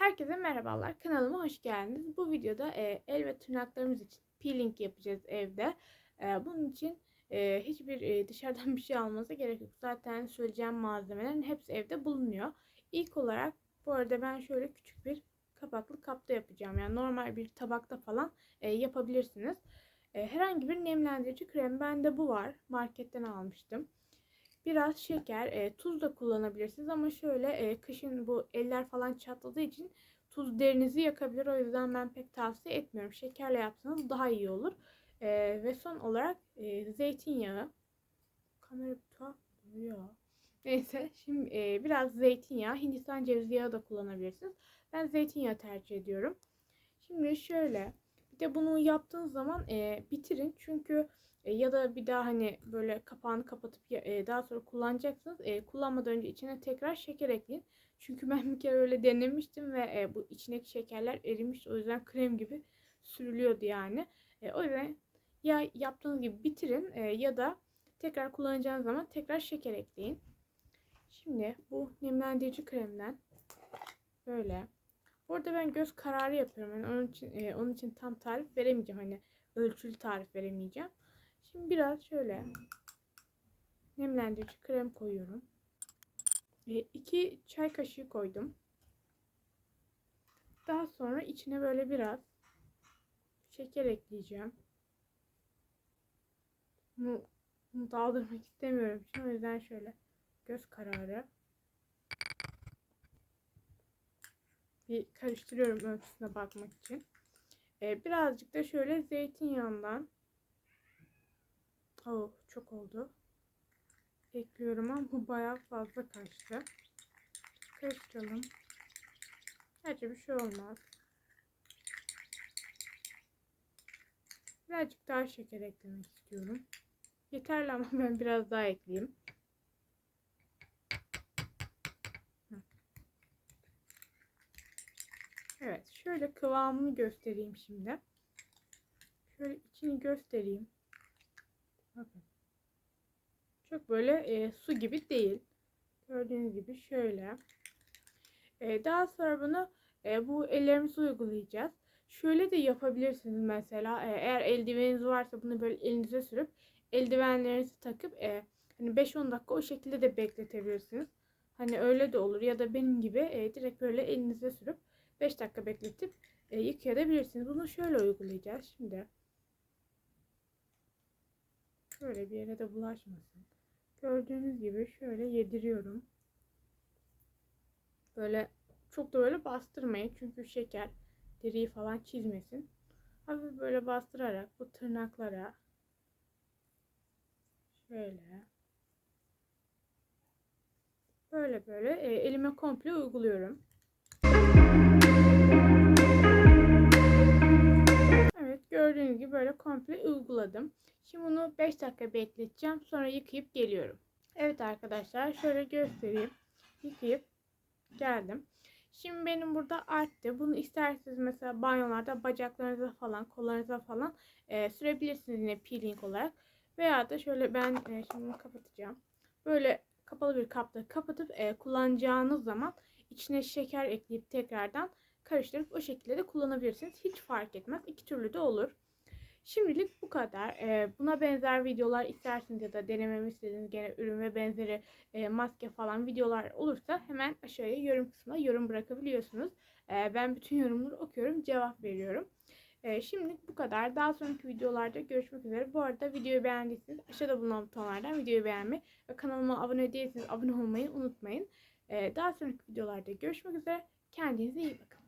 Herkese merhabalar. Kanalıma hoş geldiniz. Bu videoda e, el ve tırnaklarımız için peeling yapacağız evde. E, bunun için e, hiçbir e, dışarıdan bir şey almanıza gerek yok. Zaten söyleyeceğim malzemelerin hepsi evde bulunuyor. İlk olarak bu arada ben şöyle küçük bir kapaklı kapta yapacağım. Yani normal bir tabakta falan e, yapabilirsiniz. E, herhangi bir nemlendirici krem bende bu var. Marketten almıştım. Biraz şeker, e, tuz da kullanabilirsiniz ama şöyle e, kışın bu eller falan çatladığı için tuz derinizi yakabilir. O yüzden ben pek tavsiye etmiyorum. Şekerle yapsanız daha iyi olur. E, ve son olarak e, zeytinyağı. Kamera tuhaf duruyor. Neyse şimdi e, biraz zeytinyağı, Hindistan cevizi yağı da kullanabilirsiniz. Ben zeytinyağı tercih ediyorum. Şimdi şöyle de bunu yaptığınız zaman e, bitirin. Çünkü e, ya da bir daha hani böyle kapağını kapatıp e, daha sonra kullanacaksınız. E, kullanmadan önce içine tekrar şeker ekleyin. Çünkü ben bir kere öyle denemiştim ve e, bu içindeki şekerler erimiş. O yüzden krem gibi sürülüyordu yani. E, o yüzden ya yaptığınız gibi bitirin e, ya da tekrar kullanacağınız zaman tekrar şeker ekleyin. Şimdi bu nemlendirici kremden böyle. Bu arada ben göz kararı yapıyorum. Yani onun için e, onun için tam tarif veremeyeceğim. Hani ölçülü tarif veremeyeceğim. Şimdi biraz şöyle nemlendirici krem koyuyorum. 2 e, çay kaşığı koydum. Daha sonra içine böyle biraz şeker ekleyeceğim. Bunu, bunu daldırmak istemiyorum. Şimdi o yüzden şöyle göz kararı. Bir karıştırıyorum ölçüsüne bakmak için. Ee, birazcık da şöyle zeytinyağından Oh çok oldu. Ekliyorum ama bu bayağı fazla kaçtı. Karıştıralım. Bence bir şey olmaz. Birazcık daha şeker eklemek istiyorum. Yeterli ama ben biraz daha ekleyeyim. Evet, şöyle kıvamını göstereyim şimdi. Şöyle içini göstereyim. Bakın. Çok böyle e, su gibi değil. Gördüğünüz gibi şöyle. E, daha sonra bunu e, bu ellerimize uygulayacağız. Şöyle de yapabilirsiniz mesela. E, eğer eldiveniniz varsa bunu böyle elinize sürüp eldivenlerinizi takıp e, hani 5-10 dakika o şekilde de bekletebilirsiniz. Hani öyle de olur ya da benim gibi e, direkt böyle elinize sürüp 5 dakika bekletip e, yıkayabilirsiniz. Bunu şöyle uygulayacağız şimdi. Şöyle bir yere de bulaşmasın. Gördüğünüz gibi şöyle yediriyorum. Böyle çok da böyle bastırmayın. Çünkü şeker deriyi falan çizmesin. Hafif böyle bastırarak bu tırnaklara şöyle böyle böyle e, elime komple uyguluyorum. Gördüğünüz gibi böyle komple uyguladım. Şimdi bunu 5 dakika bekleteceğim. Sonra yıkayıp geliyorum. Evet arkadaşlar şöyle göstereyim. Yıkayıp geldim. Şimdi benim burada arttı. Bunu isterseniz mesela banyolarda bacaklarınıza falan, kollarınıza falan e, sürebilirsiniz yine peeling olarak. Veya da şöyle ben e, şimdi bunu kapatacağım. Böyle kapalı bir kapta kapatıp e, kullanacağınız zaman içine şeker ekleyip tekrardan karıştırıp o şekilde de kullanabilirsiniz. Hiç fark etmez. İki türlü de olur. Şimdilik bu kadar. Ee, buna benzer videolar isterseniz ya da denememi istediğiniz gene ürün ve benzeri e, maske falan videolar olursa hemen aşağıya yorum kısmına yorum bırakabiliyorsunuz. Ee, ben bütün yorumları okuyorum, cevap veriyorum. Ee, şimdilik bu kadar. Daha sonraki videolarda görüşmek üzere. Bu arada videoyu beğendiyseniz aşağıda bulunan butonlardan videoyu beğenmeyi ve kanalıma abone değilseniz abone olmayı unutmayın. Daha sonraki videolarda görüşmek üzere. Kendinize iyi bakın.